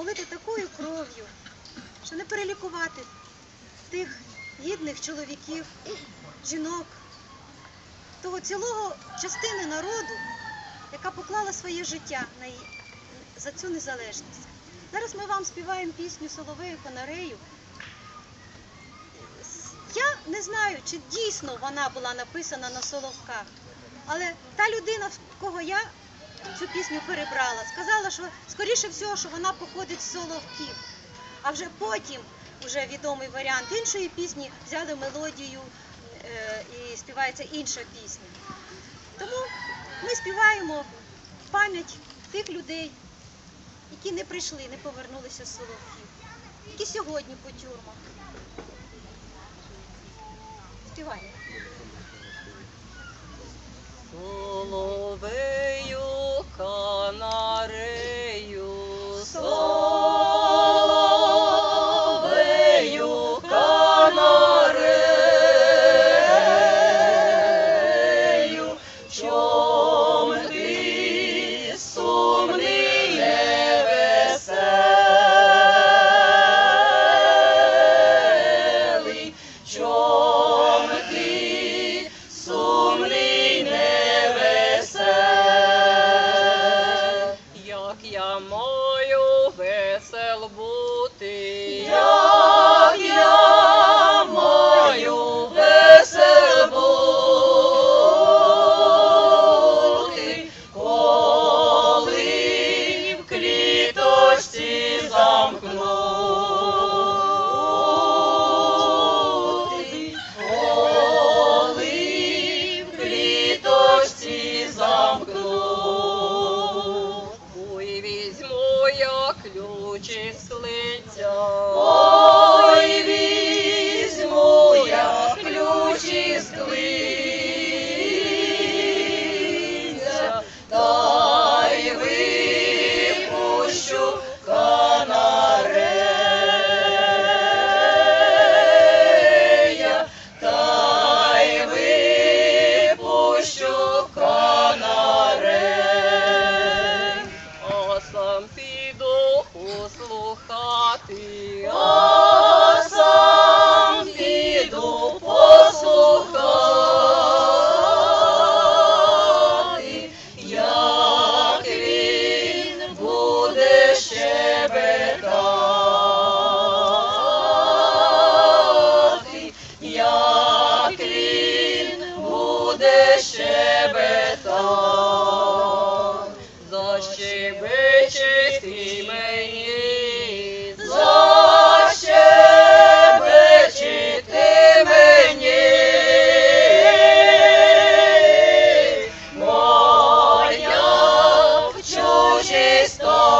полити такою кров'ю, що не перелікувати тих гідних чоловіків, жінок, того цілого частини народу, яка поклала своє життя на її- за цю незалежність. Зараз ми вам співаємо пісню Соловею Канарею. Я не знаю, чи дійсно вона була написана на соловках, але та людина, в кого я цю пісню перебрала, сказала, що скоріше всього, що вона походить з соловків. А вже потім, вже відомий варіант іншої пісні, взяли мелодію е, і співається інша пісня. Тому ми співаємо пам'ять тих людей, які не прийшли, не повернулися з соловків, які сьогодні по тюрмах. Співаємо. Соловею чом ти сумний невеселий, чом ти сумний невесел, як я маю весел бути, як я маю щебетом, защебечить ти мені, защебечить ти мені, моя в чужій стороні.